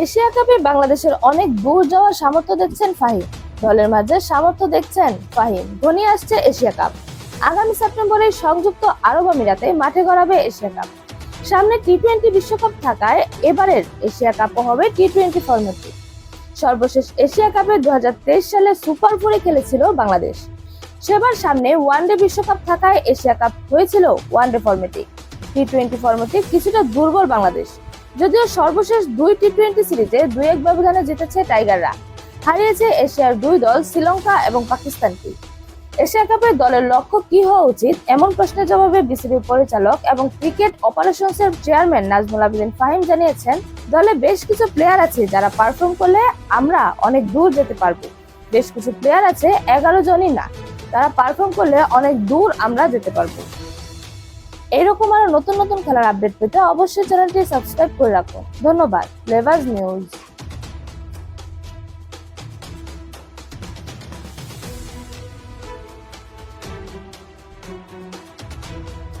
Asia কাপে বাংলাদেশের অনেক দূর যাওয়ার সামর্থ্য দেখছেন ফাহিম। দলের মাঝে সামর্থ্য দেখছেন ফাহিম। ধোনি আসছে এশিয়া কাপ। আগামী সেপ্টেম্বরে সংযুক্ত আরব আমিরাতে মাঠে গড়াবে এশিয়া কাপ। সামনে টি টোয়েন্টি বিশ্বকাপ থাকায় এবারের এশিয়া কাপও হবে টি টোয়েন্টি ফর্মেটে সর্বশেষ এশিয়া কাপে দু হাজার তেইশ সালে সুপার ফোরে খেলেছিল বাংলাদেশ। সেবার সামনে ওয়ানডে বিশ্বকাপ থাকায় এশিয়া কাপ হয়েছিল ওয়ানডে ফর্মেটে টি টোয়েন্টি ফর্মেটে কিছুটা দুর্বল বাংলাদেশ। যদিও সর্বশেষ দুই টি টোয়েন্টি সিরিজে দুই এক ব্যবধানে জিতেছে টাইগাররা। হারিয়েছে এশিয়ার দুই দল, শ্রীলঙ্কা এবং পাকিস্তানকে এশিয়া কাপের দলের লক্ষ্য কি হওয়া উচিত? এমন প্রশ্নের জবাবে বিসিবি পরিচালক এবং ক্রিকেট অপারেশনসের চেয়ারম্যান নাজমুল আবেদিন ফাহিম জানিয়েছেন, দলে বেশ কিছু প্লেয়ার আছে যারা পারফর্ম করলে আমরা অনেক দূর যেতে পারব। বেশ কিছু প্লেয়ার আছে, এগারো জনই না। তারা পারফর্ম করলে অনেক দূর আমরা যেতে পারব। এইরকম আরও নতুন নতুন খেলার আপডেট পেতে অবশ্যই চ্যানেলটি সাবস্ক্রাইব করে রাখো। ধন্যবাদ। Lovers news